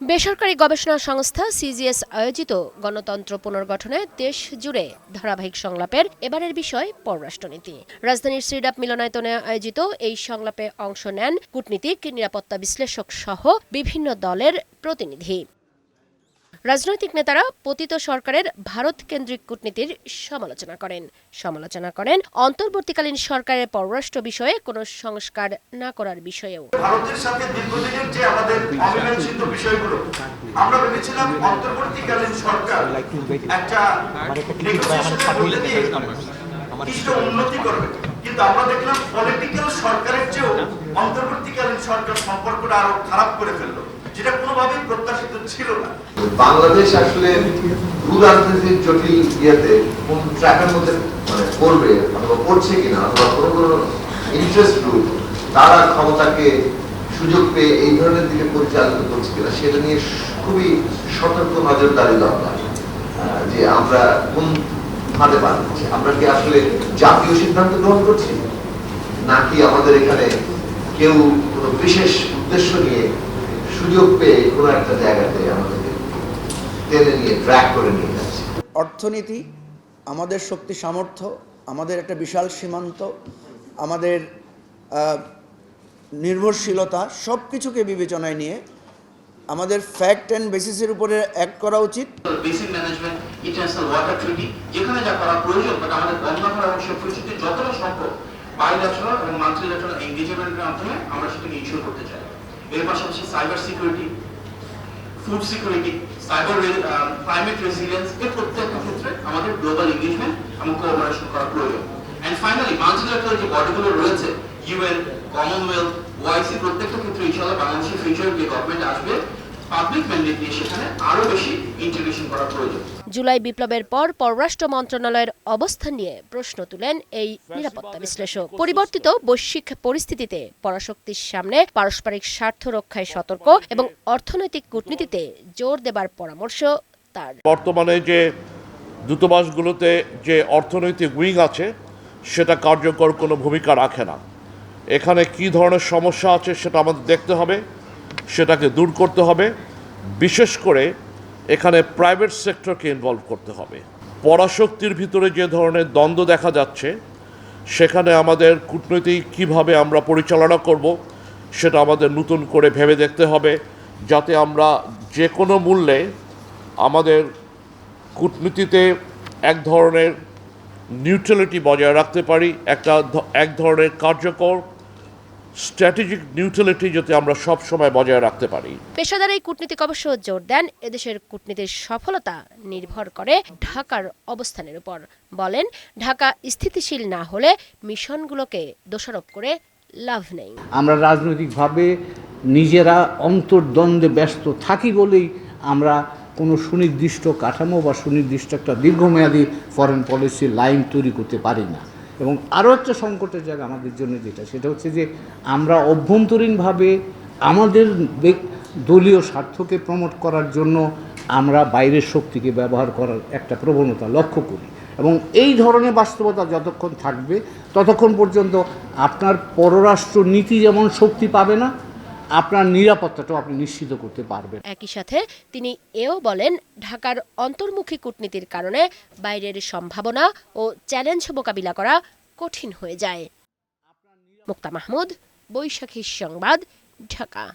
বেসরকারি গবেষণা সংস্থা সিজিএস আয়োজিত গণতন্ত্র পুনর্গঠনে দেশ জুড়ে ধারাবাহিক সংলাপের এবারের বিষয় পররাষ্ট্রনীতি। রাজধানীর শ্রীডাপ মিলনায়তনে আয়োজিত এই সংলাপে অংশ নেন কূটনীতিক, নিরাপত্তা বিশ্লেষক সহ বিভিন্ন দলের প্রতিনিধি। রাজনৈতিক নেতারা পতিত সরকারের ভারত কেন্দ্রিক কূটনীতির সমালোচনা করেন। সমালোচনা করেন অন্তর্বর্তীকালীন সরকারের পররাষ্ট্র বিষয়ে কোনো সংস্কার না করার বিষয়েও। ভারতের সাথে দীর্ঘদিনের যে আমাদের অমীমাংসিত বিষয়গুলো, আমরা ভেবেছিলাম অন্তর্বর্তীকালীন সরকার একটা কিছুটা উন্নতি করবে। কিন্তু আমরা দেখলাম পলিটিক্যাল সরকারের চেয়েও অন্তর্বর্তীকালীন সরকার সম্পর্কটা আরও খারাপ করে ফেলল। যেটা কোনোভাবেই প্রত্যাশিত ছিল না। বাংলাদেশ আসলে ভূরাজনীতির জটিল ইয়েতে কোন ট্র্যাকের মধ্যে মানে পড়বে অথবা পড়ছে কিনা অথবা কোনো কোনো ইন্টারেস্ট গ্রুপ তারা ক্ষমতাকে সুযোগ পেয়ে এই ধরনের দিকে পরিচালিত করছে কিনা সেটা নিয়ে খুবই সতর্ক নজরদারি দরকার যে আমরা কোন ফাঁদে পা দিচ্ছি। আমরা কি আসলে জাতীয় সিদ্ধান্ত গ্রহণ করছি? নাকি আমাদের এখানে কেউ কোনো বিশেষ উদ্দেশ্য নিয়ে সুযোগ পেয়ে কোনো একটা জায়গাতে আমাদেরকে টেনে নিয়ে ট্র্যাক করে নিয়ে যাচ্ছে। অর্থনীতি আমাদের শক্তি সামর্থ্য আমাদের একটা বিশাল সীমান্ত আমাদের নির্ভরশীলতা সব কিছুকে বিবেচনায় নিয়ে আমাদের ফ্যাক্ট অ্যান্ড বেসিসের উপরে অ্যাক্ট করা উচিত। Basic management international water treaty যেখানে যা করা প্রয়োজন বাট আমাদের বন্ধ করা এবং সব কিছুতে যতটা সম্ভব বাইল্যাটারাল এবং মাল্টিল্যাটারাল এঙ্গেজমেন্টের মাধ্যমে আমরা সেটাকে ইস্যু করতে চাই। এর পাশাপাশি cyber security food security cyber climate resilience এর প্রত্যেকটা ক্ষেত্রে আমাদের গ্লোবাল এঙ্গেজমেন্ট এবং কোঅপারেশন করা প্রয়োজন। অ্যান্ড ফাইনালি মাল্টিল্যাটারাল যে বডিগুলো রয়েছে ইউএন কমনওয়েলথ ওয়াইসি প্রত্যেকটা ক্ষেত্রে ইনশাআল্লাহ বাংলাদেশের ফিউচার যে গভর্নমেন্ট আসবে পাবলিক ম্যান্ডেট দিয়ে সেখানে আরও বেশি ইন্টিগ্রেশন করা প্রয়োজন। জুলাই বিপ্লবের পর পররাষ্ট্র মন্ত্রণালয়ের অবস্থান নিয়ে প্রশ্ন তুলেন এই নিরাপত্তা বিশ্লেষক। পরিবর্তিত বৈশ্বিক পরিস্থিতিতে পরাশক্তির সামনে পারস্পরিক স্বার্থ রক্ষায় সতর্ক এবং অর্থনৈতিক কূটনীতিতে জোর দেবার পরামর্শ তার। বর্তমানে যে দূতাবাসগুলোতে যে অর্থনৈতিক উইং আছে সেটা কার্যকর কোনো ভূমিকা রাখে না। এখানে কি ধরনের সমস্যা আছে সেটা আমাদের দেখতে হবে সেটাকে দূর করতে হবে। বিশেষ করে এখানে প্রাইভেট সেক্টরকে ইনভলভ করতে হবে। পরাশক্তির ভিতরে যে ধরনের দ্বন্দ্ব দেখা যাচ্ছে, সেখানে আমাদের কূটনৈতিক কীভাবে আমরা পরিচালনা করব, সেটা আমাদের নতুন করে ভেবে দেখতে হবে, যাতে আমরা যে কোনো মূল্যে আমাদের কূটনীতিতে এক ধরনের নিউট্রালিটি বজায় রাখতে পারি, একটা এক ধরনের কার্যকর স্ট্র্যাটেজিক নিউট্রালিটি যাতে আমরা সব সময় বজায় রাখতে পারি। পেশাদার এই কূটনীতিক অবশ্য জোর দেন এদেশের কূটনীতির সফলতা নির্ভর করে ঢাকার অবস্থানের উপর। বলেন ঢাকা স্থিতিশীল না হলে মিশনগুলোকে দোষারোপ করে লাভ নেই। আমরা রাজনৈতিকভাবে নিজেরা অন্তর্দ্বন্দ্বে ব্যস্ত থাকি বলেই আমরা কোনো সুনির্দিষ্ট কাঠামো বা সুনির্দিষ্ট একটা দীর্ঘমেয়াদী ফরেন পলিসি লাইন তৈরি করতে পারি না। এবং আরও একটা সংকটের জায়গা আমাদের জন্য যেটা, সেটা হচ্ছে যে আমরা অভ্যন্তরীণভাবে আমাদের দলীয় স্বার্থকে প্রমোট করার জন্য আমরা বাইরের শক্তিকে ব্যবহার করার একটা প্রবণতা লক্ষ্য করি। এবং এই ধরনের বাস্তবতা যতক্ষণ থাকবে, ততক্ষণ পর্যন্ত আপনার পররাষ্ট্র নীতি যেমন শক্তি পাবে না আপনার নিরাপত্তাটাও আপনি নিশ্চিত করতে পারবেন। একই সাথে তিনি এও বলেন ঢাকার অন্তর্মুখী কূটনীতির কারণে বাইরের সম্ভাবনা ও চ্যালেঞ্জ মোকাবিলা করা কঠিন হয়ে যায়। মুক্তা মাহমুদ বৈশাখী সংবাদ ঢাকা।